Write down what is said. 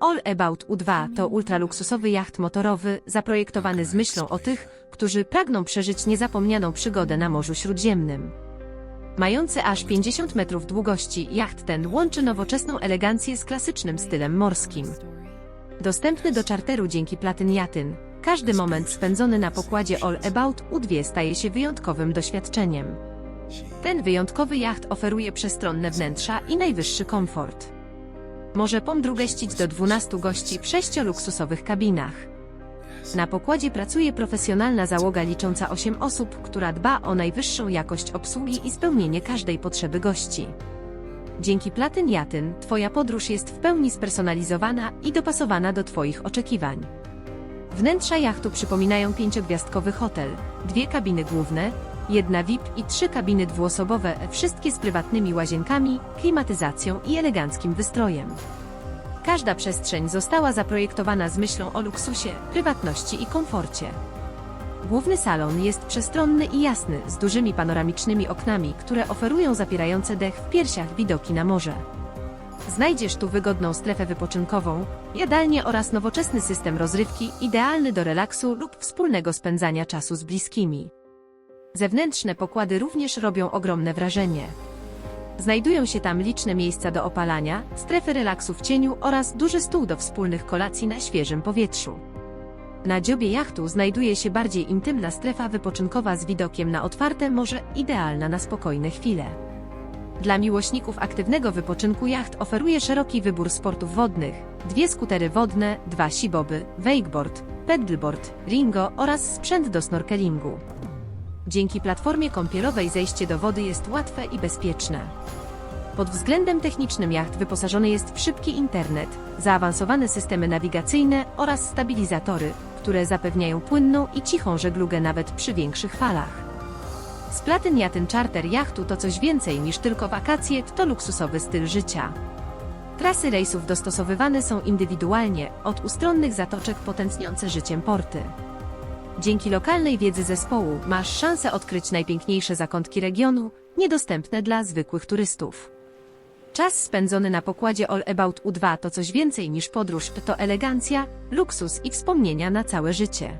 All About U2 to ultraluksusowy jacht motorowy zaprojektowany z myślą o tych, którzy pragną przeżyć niezapomnianą przygodę na Morzu Śródziemnym. Mający aż 50 metrów długości, jacht ten łączy nowoczesną elegancję z klasycznym stylem morskim. Dostępny do czarteru dzięki Platyn Jatyn, każdy moment spędzony na pokładzie All About U2 staje się wyjątkowym doświadczeniem. Ten wyjątkowy jacht oferuje przestronne wnętrza i najwyższy komfort. Może pomdrugeścić do 12 gości w sześcioluksusowych kabinach. Na pokładzie pracuje profesjonalna załoga licząca 8 osób, która dba o najwyższą jakość obsługi i spełnienie każdej potrzeby gości. Dzięki Platyn Jatyn Twoja podróż jest w pełni spersonalizowana i dopasowana do Twoich oczekiwań. Wnętrza jachtu przypominają pięciogwiazdkowy hotel, dwie kabiny główne, jedna VIP i trzy kabiny dwuosobowe, wszystkie z prywatnymi łazienkami, klimatyzacją i eleganckim wystrojem. Każda przestrzeń została zaprojektowana z myślą o luksusie, prywatności i komforcie. Główny salon jest przestronny i jasny, z dużymi panoramicznymi oknami, które oferują zapierające dech w piersiach widoki na morze. Znajdziesz tu wygodną strefę wypoczynkową, jadalnię oraz nowoczesny system rozrywki, idealny do relaksu lub wspólnego spędzania czasu z bliskimi. Zewnętrzne pokłady również robią ogromne wrażenie. Znajdują się tam liczne miejsca do opalania, strefy relaksu w cieniu oraz duży stół do wspólnych kolacji na świeżym powietrzu. Na dziobie jachtu znajduje się bardziej intymna strefa wypoczynkowa z widokiem na otwarte morze, idealna na spokojne chwile. Dla miłośników aktywnego wypoczynku jacht oferuje szeroki wybór sportów wodnych, dwie skutery wodne, dwa siboby, wakeboard, paddleboard, ringo oraz sprzęt do snorkelingu. Dzięki platformie kąpielowej zejście do wody jest łatwe i bezpieczne. Pod względem technicznym jacht wyposażony jest w szybki internet, zaawansowane systemy nawigacyjne oraz stabilizatory, które zapewniają płynną i cichą żeglugę nawet przy większych falach. Z Platyn Jatyn Charter jachtu to coś więcej niż tylko wakacje, to luksusowy styl życia. Trasy rejsów dostosowywane są indywidualnie, od ustronnych zatoczek po tętniące życiem porty. Dzięki lokalnej wiedzy zespołu masz szansę odkryć najpiękniejsze zakątki regionu, niedostępne dla zwykłych turystów. Czas spędzony na pokładzie All About U2 to coś więcej niż podróż, to elegancja, luksus i wspomnienia na całe życie.